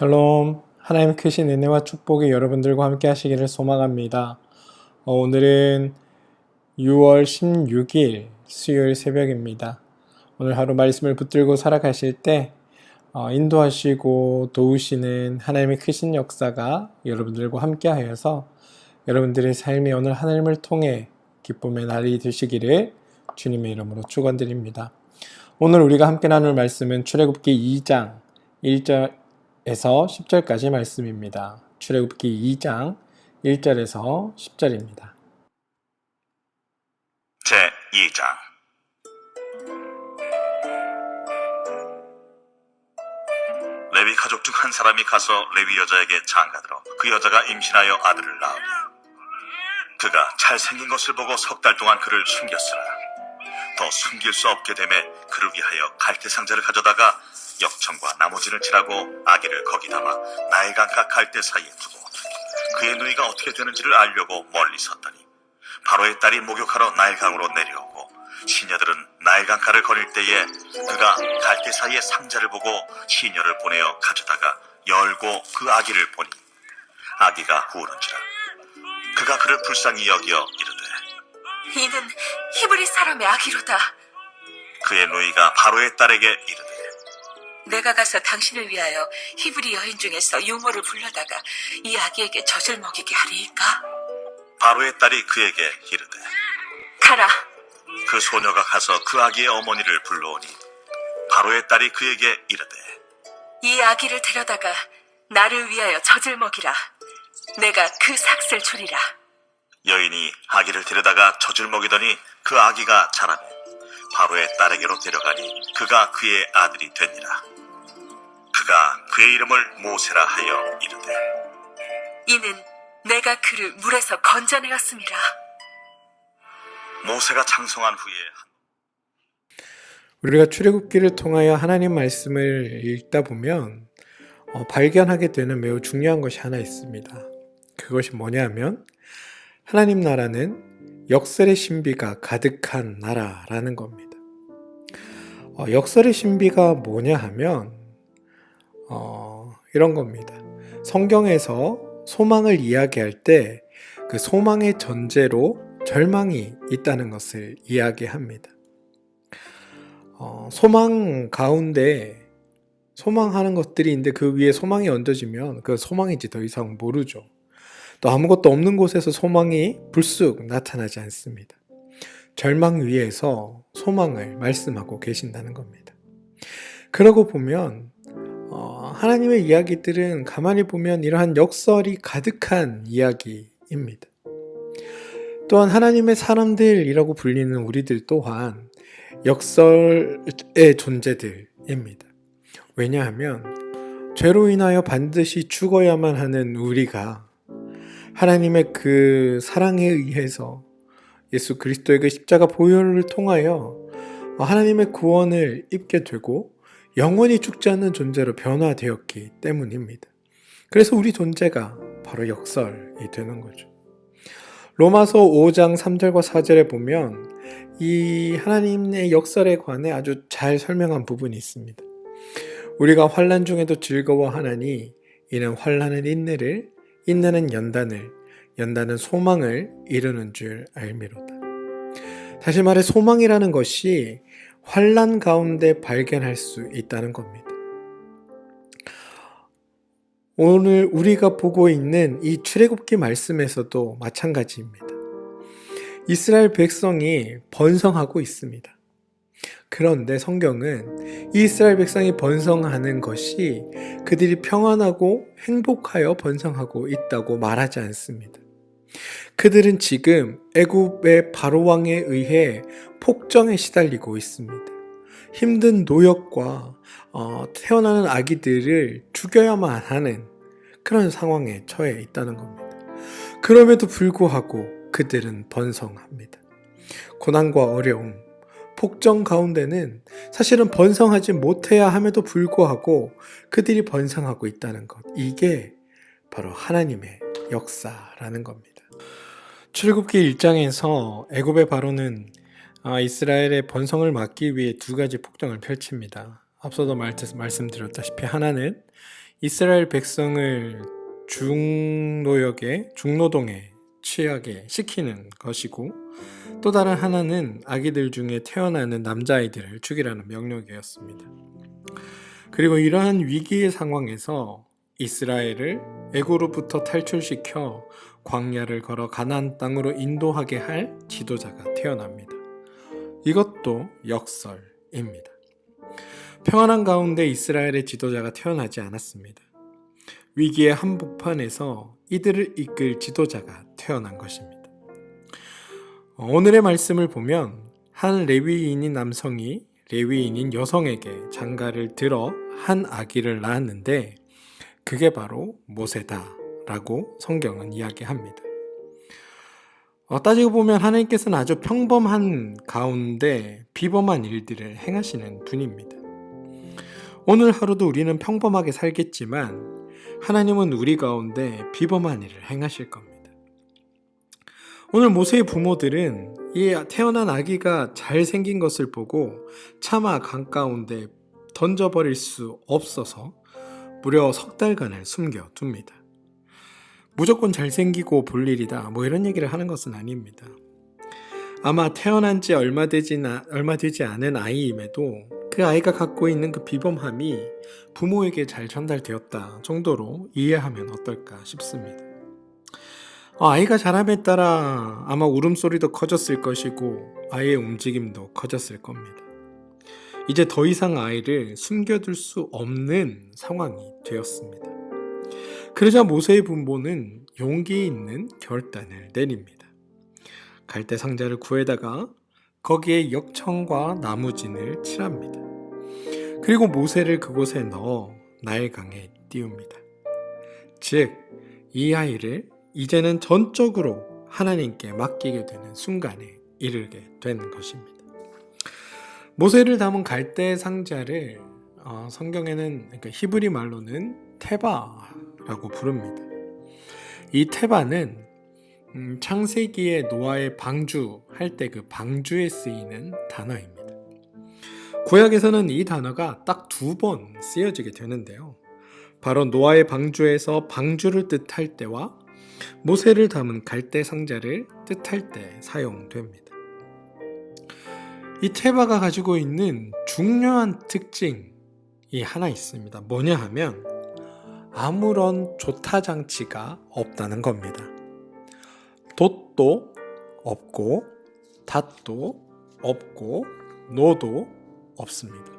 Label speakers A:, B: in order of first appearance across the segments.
A: 샬롬. 하나님 크신 은혜와 축복이 여러분들과 함께 하시기를 소망합니다. 어, 오늘은 6월 16일 수요일 새벽입니다. 오늘 하루 말씀을 붙들고 살아가실 때 어, 인도하시고 도우시는 하나님의 크신 역사가 여러분들과 함께 하여서 여러분들의 삶이 오늘 하나님을 통해 기쁨의 날이 되시기를 주님의 이름으로 축원드립니다. 오늘 우리가 함께 나눌 말씀은 출애굽기 2장 1절 에서 10절까지 말씀입니다. 출애굽기 2장 1절에서 10절입니다.
B: 제 2장 레위 가족 중 한 사람이 가서 레위 여자에게 장가들어 그 여자가 임신하여 아들을 낳으니 그가 잘생긴 것을 보고 석 달 동안 그를 숨겼으나 더 숨길 수 없게 되매 그를 위하여 갈대 상자를 가져다가 역청과 나머지를 칠하고 아기를 거기 담아 나일강가 갈대 사이에 두고 그의 누이가 어떻게 되는지를 알려고 멀리 섰더니 바로의 딸이 목욕하러 나일강으로 내려오고 시녀들은 나일강가를 거닐 때에 그가 갈대 사이에 상자를 보고 시녀를 보내어 가져다가 열고 그 아기를 보니 아기가 우는지라 그가 그를 불쌍히 여기어 이르되
C: 이는 히브리 사람의 아기로다.
B: 그의 누이가 바로의 딸에게 이르되
C: 내가 가서 당신을 위하여 히브리 여인 중에서 유모를 불러다가 이 아기에게 젖을 먹이게 하리이까?
B: 바로의 딸이 그에게 이르되
C: 가라.
B: 그 소녀가 가서 그 아기의 어머니를 불러오니 바로의 딸이 그에게 이르되
C: 이 아기를 데려다가 나를 위하여 젖을 먹이라. 내가 그 삭슬 주리라.
B: 여인이 아기를 데려다가 젖을 먹이더니 그 아기가 자라매 바로의 딸에게로 데려가니 그가 그의 아들이 되니라 그가 그의 이름을 모세라 하여 이르되
C: 이는 내가 그를 물에서 건져내었음이라.
B: 모세가 장성한 후에
A: 우리가 출애굽기를 통하여 하나님 말씀을 읽다 보면 어, 발견하게 되는 매우 중요한 것이 하나 있습니다. 그것이 뭐냐면 하나님 나라는 역설의 신비가 가득한 나라라는 겁니다. 어, 역설의 신비가 뭐냐 하면 어, 이런 겁니다. 성경에서 소망을 이야기할 때 그 소망의 전제로 절망이 있다는 것을 이야기합니다. 어, 소망 가운데 소망하는 것들이 있는데 그 위에 소망이 얹어지면 그 소망인지 더 이상 모르죠. 또 아무것도 없는 곳에서 소망이 불쑥 나타나지 않습니다. 절망 위에서 소망을 말씀하고 계신다는 겁니다. 그러고 보면 어, 하나님의 이야기들은 가만히 보면 이러한 역설이 가득한 이야기입니다. 또한 하나님의 사람들이라고 불리는 우리들 또한 역설의 존재들입니다. 왜냐하면 죄로 인하여 반드시 죽어야만 하는 우리가 하나님의 그 사랑에 의해서 예수 그리스도의 그 십자가 보혈을 통하여 하나님의 구원을 입게 되고 영원히 죽지 않는 존재로 변화되었기 때문입니다. 그래서 우리 존재가 바로 역설이 되는 거죠. 로마서 5장 3절과 4절에 보면 이 하나님의 역설에 관해 아주 잘 설명한 부분이 있습니다. 우리가 환란 중에도 즐거워하나니 이는 환란은 인내를 인내는 연단을 연단은 소망을 이루는 줄 알미로다. 다시 말해 소망이라는 것이 환란 가운데 발견할 수 있다는 겁니다. 오늘 우리가 보고 있는 이 출애굽기 말씀에서도 마찬가지입니다. 이스라엘 백성이 번성하고 있습니다. 그런데 성경은 이스라엘 백성이 번성하는 것이 그들이 평안하고 행복하여 번성하고 있다고 말하지 않습니다. 그들은 지금 애굽의 바로 왕에 의해 폭정에 시달리고 있습니다. 힘든 노역과 어, 태어나는 아기들을 죽여야만 하는 그런 상황에 처해 있다는 겁니다. 그럼에도 불구하고 그들은 번성합니다. 고난과 어려움, 폭정 가운데는 사실은 번성하지 못해야 함에도 불구하고 그들이 번성하고 있다는 것. 이게 바로 하나님의 역사라는 겁니다. 출굽기 1장에서 애굽의 바로는 아, 이스라엘의 번성을 막기 위해 두 가지 폭정을 펼칩니다. 앞서도 말, 말씀드렸다시피 하나는 이스라엘 백성을 중노역에 중노동에 취하게 시키는 것이고 또 다른 하나는 아기들 중에 태어나는 남자아이들을 죽이라는 명령이었습니다. 그리고 이러한 위기의 상황에서 이스라엘을 애고로부터 탈출시켜 광야를 걸어 가나안 땅으로 인도하게 할 지도자가 태어납니다. 이것도 역설입니다. 평안한 가운데 이스라엘의 지도자가 태어나지 않았습니다. 위기의 한복판에서 이들을 이끌 지도자가 태어난 것입니다. 오늘의 말씀을 보면 한 레위인인 남성이 레위인인 여성에게 장가를 들어 한 아기를 낳았는데 그게 바로 모세다라고 성경은 이야기합니다. 어, 따지고 보면 하나님께서는 아주 평범한 가운데 비범한 일들을 행하시는 분입니다. 오늘 하루도 우리는 평범하게 살겠지만 하나님은 우리 가운데 비범한 일을 행하실 겁니다. 오늘 모세의 부모들은 이 태어난 아기가 잘생긴 것을 보고 차마 강 가운데 던져버릴 수 없어서 무려 석 달간을 숨겨둡니다. 무조건 잘생기고 볼 일이다. 뭐 이런 얘기를 하는 것은 아닙니다. 아마 태어난 지 얼마 되지, 나, 얼마 되지 않은 아이임에도 그 아이가 갖고 있는 그 비범함이 부모에게 잘 전달되었다 정도로 이해하면 어떨까 싶습니다. 어, 아이가 자람에 따라 아마 울음소리도 커졌을 것이고 아이의 움직임도 커졌을 겁니다. 이제 더 이상 아이를 숨겨둘 수 없는 상황이 되었습니다. 그러자 모세의 부모는 용기 있는 결단을 내립니다. 갈대 상자를 구해다가 거기에 역청과 나무진을 칠합니다. 그리고 모세를 그곳에 넣어 나일강에 띄웁니다. 즉, 이 아이를 이제는 전적으로 하나님께 맡기게 되는 순간에 이르게 된 것입니다. 모세를 담은 갈대 상자를 어, 성경에는 그러니까 히브리 말로는 테바라고 부릅니다. 이 테바는 음, 창세기의 노아의 방주 할 때 그 방주에 쓰이는 단어입니다. 구약에서는 이 단어가 딱 두 번 쓰여지게 되는데요. 바로 노아의 방주에서 방주를 뜻할 때와 모세를 담은 갈대 상자를 뜻할 때 사용됩니다. 이 테바가 가지고 있는 중요한 특징이 하나 있습니다. 뭐냐 하면 아무런 조타 장치가 없다는 겁니다. 돛도 없고 닷도 없고 노도 없습니다.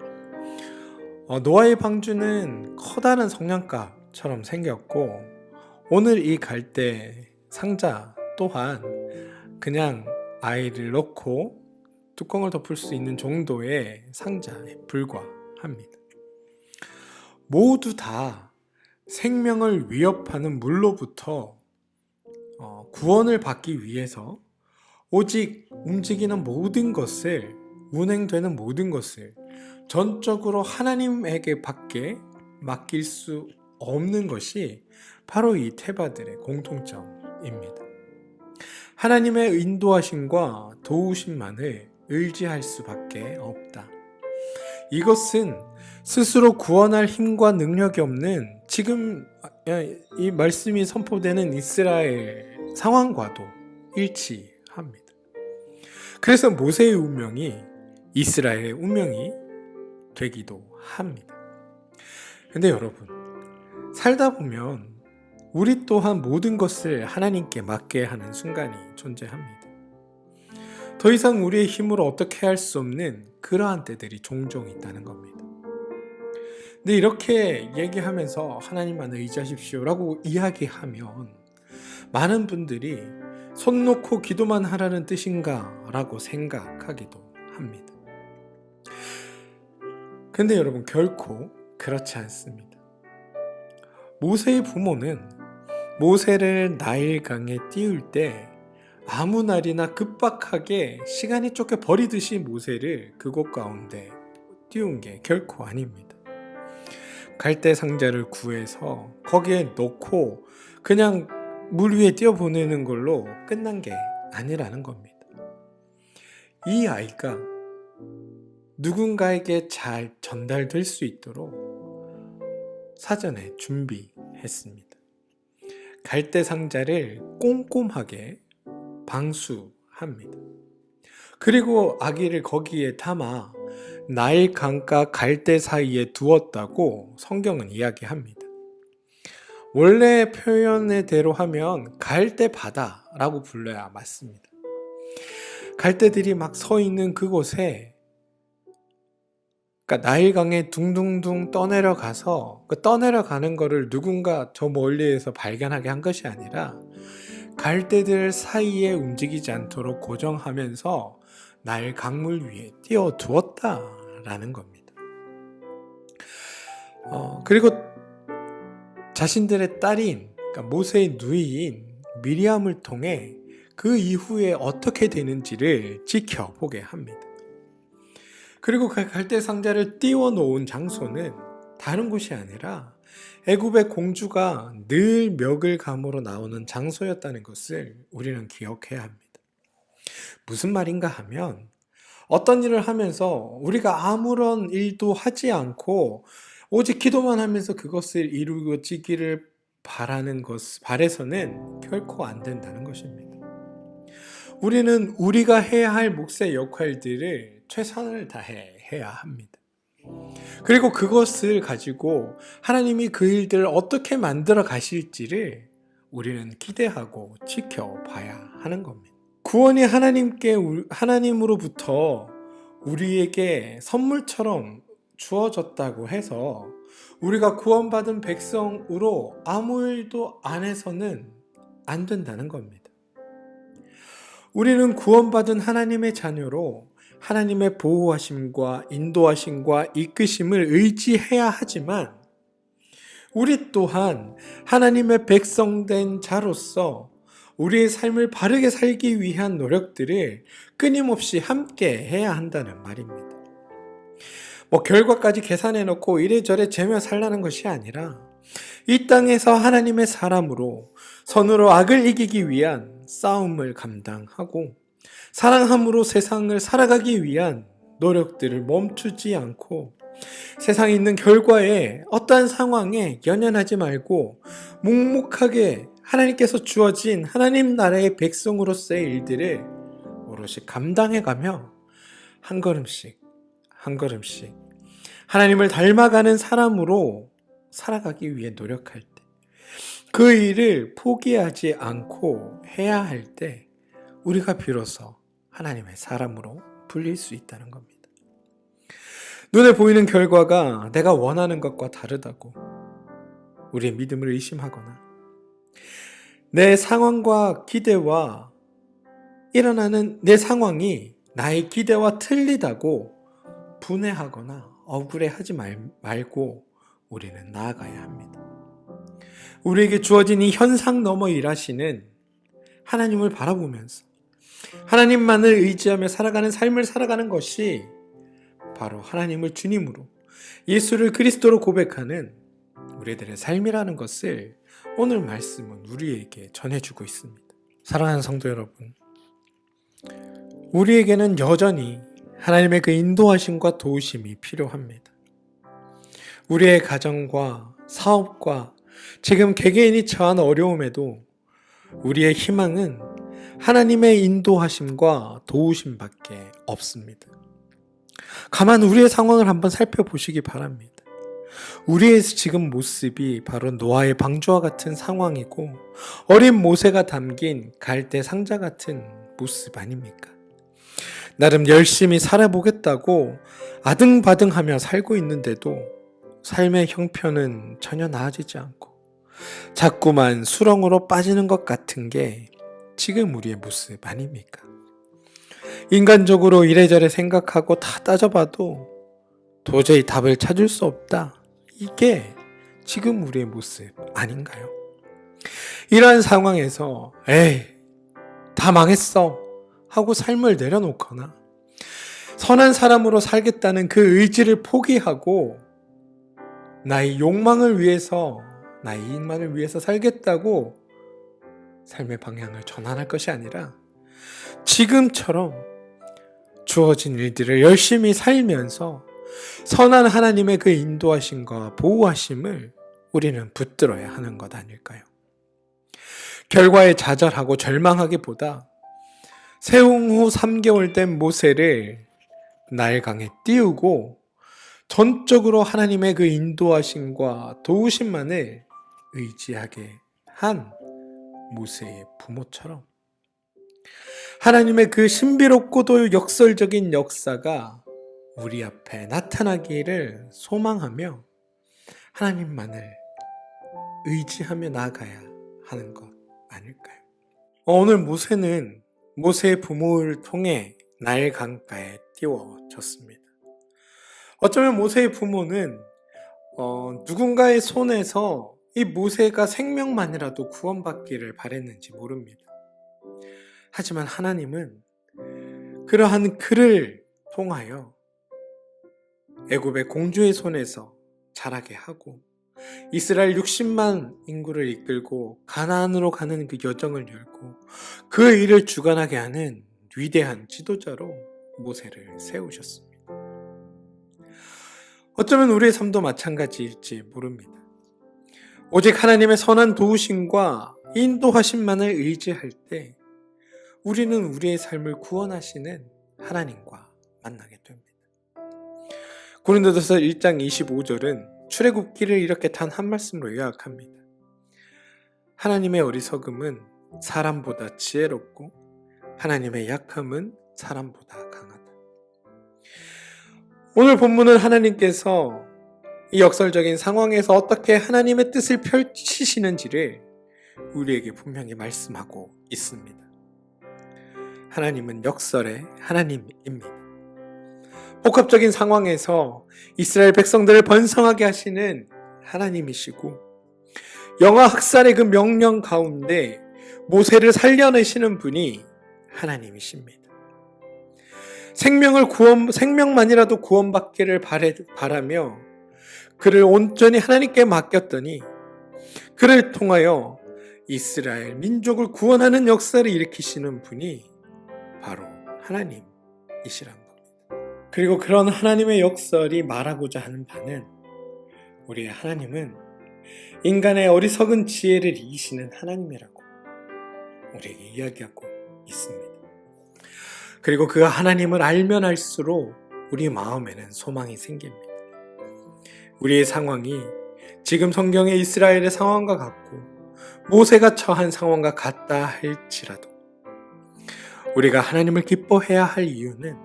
A: 어, 노아의 방주는 커다란 성냥갑처럼 생겼고 오늘 이 갈대 상자 또한 그냥 아이를 넣고 뚜껑을 덮을 수 있는 정도의 상자에 불과합니다. 모두 다 생명을 위협하는 물로부터 어, 구원을 받기 위해서 오직 움직이는 모든 것을 운행되는 모든 것을 전적으로 하나님에게 밖에 맡길 수 없는 것이 바로 이 테바들의 공통점입니다. 하나님의 인도하심과 도우심만을 의지할 수밖에 없다. 이것은 스스로 구원할 힘과 능력이 없는 지금 이 말씀이 선포되는 이스라엘 상황과도 일치합니다. 그래서 모세의 운명이 이스라엘의 운명이 되기도 합니다. 근데 여러분, 살다 보면 우리 또한 모든 것을 하나님께 맡게 하는 순간이 존재합니다. 더 이상 우리의 힘으로 어떻게 할 수 없는 그러한 때들이 종종 있다는 겁니다. 근데 이렇게 얘기하면서 하나님만 의지하십시오라고 이야기하면 많은 분들이 손 놓고 기도만 하라는 뜻인가 라고 생각하기도 합니다. 근데 여러분 결코 그렇지 않습니다. 모세의 부모는 모세를 나일강에 띄울 때 아무 날이나 급박하게 시간이 쫓겨 버리듯이 모세를 그곳 가운데 띄운 게 결코 아닙니다. 갈대 상자를 구해서 거기에 넣고 그냥 물 위에 띄어 보내는 걸로 끝난 게 아니라는 겁니다. 이 아이가 누군가에게 잘 전달될 수 있도록 사전에 준비했습니다. 갈대 상자를 꼼꼼하게 방수합니다. 그리고 아기를 거기에 담아 나일 강가 갈대 사이에 두었다고 성경은 이야기합니다. 원래 표현의 대로 하면 갈대 바다라고 불러야 맞습니다. 갈대들이 막 서 있는 그곳에 그러니까 나일강에 둥둥둥 떠내려 가서 그 떠내려 가는 거를 누군가 저 멀리에서 발견하게 한 것이 아니라 갈대들 사이에 움직이지 않도록 고정하면서 나일 강물 위에 띄워 두었다라는 겁니다. 어, 그리고 자신들의 딸인 그러니까 모세의 누이인 미리암을 통해 그 이후에 어떻게 되는지를 지켜보게 합니다. 그리고 그 갈대 상자를 띄워 놓은 장소는 다른 곳이 아니라 애굽의 공주가 늘 멱을 감으로 나오는 장소였다는 것을 우리는 기억해야 합니다. 무슨 말인가 하면 어떤 일을 하면서 우리가 아무런 일도 하지 않고 오직 기도만 하면서 그것을 이루어지기를 바라는 것, 바래서는 결코 안 된다는 것입니다. 우리는 우리가 해야 할 몫의 역할들을 최선을 다해 해야 합니다. 그리고 그것을 가지고 하나님이 그 일들을 어떻게 만들어 가실지를 우리는 기대하고 지켜봐야 하는 겁니다. 구원이 하나님께 하나님으로부터 우리에게 선물처럼 주어졌다고 해서 우리가 구원받은 백성으로 아무 일도 안 해서는 안 된다는 겁니다. 우리는 구원받은 하나님의 자녀로 하나님의 보호하심과 인도하심과 이끄심을 의지해야 하지만 우리 또한 하나님의 백성된 자로서 우리의 삶을 바르게 살기 위한 노력들을 끊임없이 함께 해야 한다는 말입니다. 뭐 결과까지 계산해 놓고 이래저래 재며 살라는 것이 아니라 이 땅에서 하나님의 사람으로 선으로 악을 이기기 위한 싸움을 감당하고 사랑함으로 세상을 살아가기 위한 노력들을 멈추지 않고 세상에 있는 결과에 어떠한 상황에 연연하지 말고 묵묵하게 하나님께서 주어진 하나님 나라의 백성으로서의 일들을 오롯이 감당해가며 한 걸음씩 한 걸음씩 하나님을 닮아가는 사람으로 살아가기 위해 노력할 때 그 일을 포기하지 않고 해야 할 때 우리가 비로소 하나님의 사람으로 불릴 수 있다는 겁니다. 눈에 보이는 결과가 내가 원하는 것과 다르다고 우리의 믿음을 의심하거나 내 상황과 기대와 일어나는 내 상황이 나의 기대와 틀리다고 분해하거나 억울해하지 말, 말고 우리는 나아가야 합니다. 우리에게 주어진 이 현상 넘어 일하시는 하나님을 바라보면서 하나님만을 의지하며 살아가는 삶을 살아가는 것이 바로 하나님을 주님으로 예수를 그리스도로 고백하는 우리들의 삶이라는 것을 오늘 말씀은 우리에게 전해주고 있습니다. 사랑하는 성도 여러분, 우리에게는 여전히 하나님의 그 인도하심과 도우심이 필요합니다. 우리의 가정과 사업과 지금 개개인이 처한 어려움에도 우리의 희망은 하나님의 인도하심과 도우심밖에 없습니다. 가만 우리의 상황을 한번 살펴보시기 바랍니다. 우리의 지금 모습이 바로 노아의 방주와 같은 상황이고 어린 모세가 담긴 갈대 상자 같은 모습 아닙니까? 나름 열심히 살아보겠다고 아등바등하며 살고 있는데도 삶의 형편은 전혀 나아지지 않고 자꾸만 수렁으로 빠지는 것 같은 게 지금 우리의 모습 아닙니까? 인간적으로 이래저래 생각하고 다 따져봐도 도저히 답을 찾을 수 없다. 이게 지금 우리의 모습 아닌가요? 이러한 상황에서 에이 다 망했어 하고 삶을 내려놓거나 선한 사람으로 살겠다는 그 의지를 포기하고 나의 욕망을 위해서 나의 이익만을 위해서 살겠다고 삶의 방향을 전환할 것이 아니라 지금처럼 주어진 일들을 열심히 살면서 선한 하나님의 그 인도하심과 보호하심을 우리는 붙들어야 하는 것 아닐까요? 결과에 좌절하고 절망하기보다 세웅 후 3개월 된 모세를 나일강에 띄우고 전적으로 하나님의 그 인도하심과 도우심만을 의지하게 한 모세의 부모처럼 하나님의 그 신비롭고도 역설적인 역사가 우리 앞에 나타나기를 소망하며 하나님만을 의지하며 나아가야 하는 것 아닐까요? 어, 오늘 모세는 모세의 부모를 통해 나일 강가에 띄워졌습니다. 어쩌면 모세의 부모는 어, 누군가의 손에서 이 모세가 생명만이라도 구원받기를 바랬는지 모릅니다. 하지만 하나님은 그러한 그를 통하여 애굽의 공주의 손에서 자라게 하고 이스라엘 60만 인구를 이끌고 가나안으로 가는 그 여정을 열고 그 일을 주관하게 하는 위대한 지도자로 모세를 세우셨습니다. 어쩌면 우리의 삶도 마찬가지일지 모릅니다. 오직 하나님의 선한 도우심과 인도하심만을 의지할 때 우리는 우리의 삶을 구원하시는 하나님과 만나게 됩니다. 고린도전서 1장 25절은 출애굽기를 이렇게 단 한 말씀으로 요약합니다. 하나님의 어리석음은 사람보다 지혜롭고 하나님의 약함은 사람보다. 오늘 본문은 하나님께서 이 역설적인 상황에서 어떻게 하나님의 뜻을 펼치시는지를 우리에게 분명히 말씀하고 있습니다. 하나님은 역설의 하나님입니다. 복합적인 상황에서 이스라엘 백성들을 번성하게 하시는 하나님이시고 영아 학살의 그 명령 가운데 모세를 살려내시는 분이 하나님이십니다. 생명을 구원 생명만이라도 구원받기를 바래, 바라며 그를 온전히 하나님께 맡겼더니 그를 통하여 이스라엘 민족을 구원하는 역사를 일으키시는 분이 바로 하나님이시란 겁니다. 그리고 그런 하나님의 역설이 말하고자 하는 바는 우리의 하나님은 인간의 어리석은 지혜를 이기시는 하나님이라고 우리에게 이야기하고 있습니다. 그리고 그 하나님을 알면 알수록 우리 마음에는 소망이 생깁니다. 우리의 상황이 지금 성경의 이스라엘의 상황과 같고 모세가 처한 상황과 같다 할지라도 우리가 하나님을 기뻐해야 할 이유는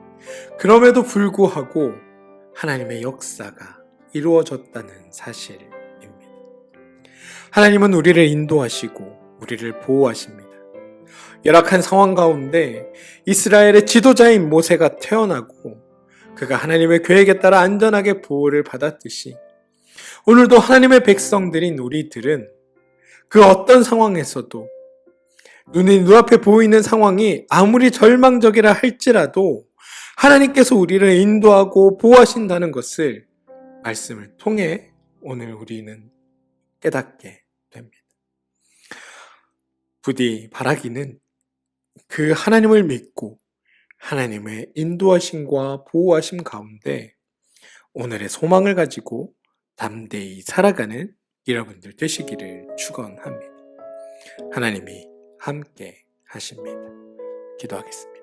A: 그럼에도 불구하고 하나님의 역사가 이루어졌다는 사실입니다. 하나님은 우리를 인도하시고 우리를 보호하십니다. 열악한 상황 가운데 이스라엘의 지도자인 모세가 태어나고 그가 하나님의 계획에 따라 안전하게 보호를 받았듯이 오늘도 하나님의 백성들인 우리들은 그 어떤 상황에서도 눈이 눈앞에 보이는 상황이 아무리 절망적이라 할지라도 하나님께서 우리를 인도하고 보호하신다는 것을 말씀을 통해 오늘 우리는 깨닫게 됩니다. 부디 바라기는 그 하나님을 믿고 하나님의 인도하심과 보호하심 가운데 오늘의 소망을 가지고 담대히 살아가는 여러분들 되시기를 축원합니다. 하나님이 함께 하십니다. 기도하겠습니다.